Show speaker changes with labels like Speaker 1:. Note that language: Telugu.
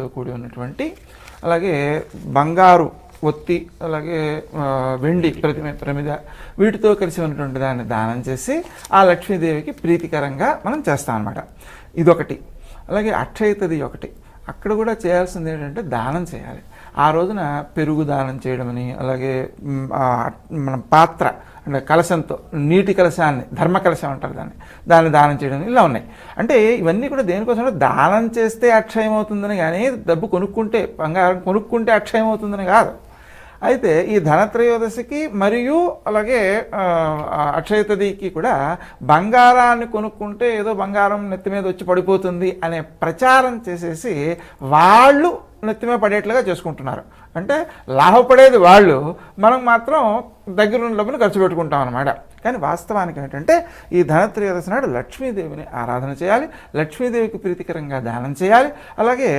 Speaker 1: తో కూడి ఉన్నటువంటి అలాగే బంగారు ఒత్తి అలాగే వెండి ప్రతిమ ప్రమిద వీటితో కలిసి ఉన్నటువంటి దాన్ని దానం చేసి ఆ లక్ష్మీదేవికి ప్రీతికరంగా మనం చేస్తాం అనమాట ఇదొకటి. అలాగే అక్షయ తది ఒకటి. అక్కడ కూడా చేయాల్సింది ఏంటంటే దానం చేయాలి. ఆ రోజున పెరుగు దానం చేయడమని అలాగే మన పాత్ర అంటే కలశంతో నీటి కలశాన్ని ధర్మ కలశం అంటారు దాన్ని దాన్ని దానం చేయడం ఇలా ఉన్నాయి. అంటే ఇవన్నీ కూడా దేనికోసం అంటే దానం చేస్తే అక్షయం అవుతుందని కానీ డబ్బు కొనుక్కుంటే బంగారం కొనుక్కుంటే అక్షయం అవుతుందని కాదు. అయితే ఈ ధనత్రయోదశికి మరియు అలాగే అక్షయతదికి అక్షయ తదికి కూడా బంగారాన్ని కొనుక్కుంటే ఏదో బంగారం నెత్తి మీద వచ్చి పడిపోతుంది అనే ప్రచారం చేసేసి వాళ్ళు నెత్తిమే పడేట్లుగా చేసుకుంటున్నారు. అంటే లాభపడేది వాళ్ళు మనం మాత్రం దగ్గరున్న డబ్బును ఖర్చు పెట్టుకుంటాం అనమాట కానీ వాస్తవానికి ఏంటంటే ఈ ధనత్రయోదశి నాడు లక్ష్మీదేవిని ఆరాధన చేయాలి లక్ష్మీదేవికి ప్రీతికరంగా దానం చేయాలి అలాగే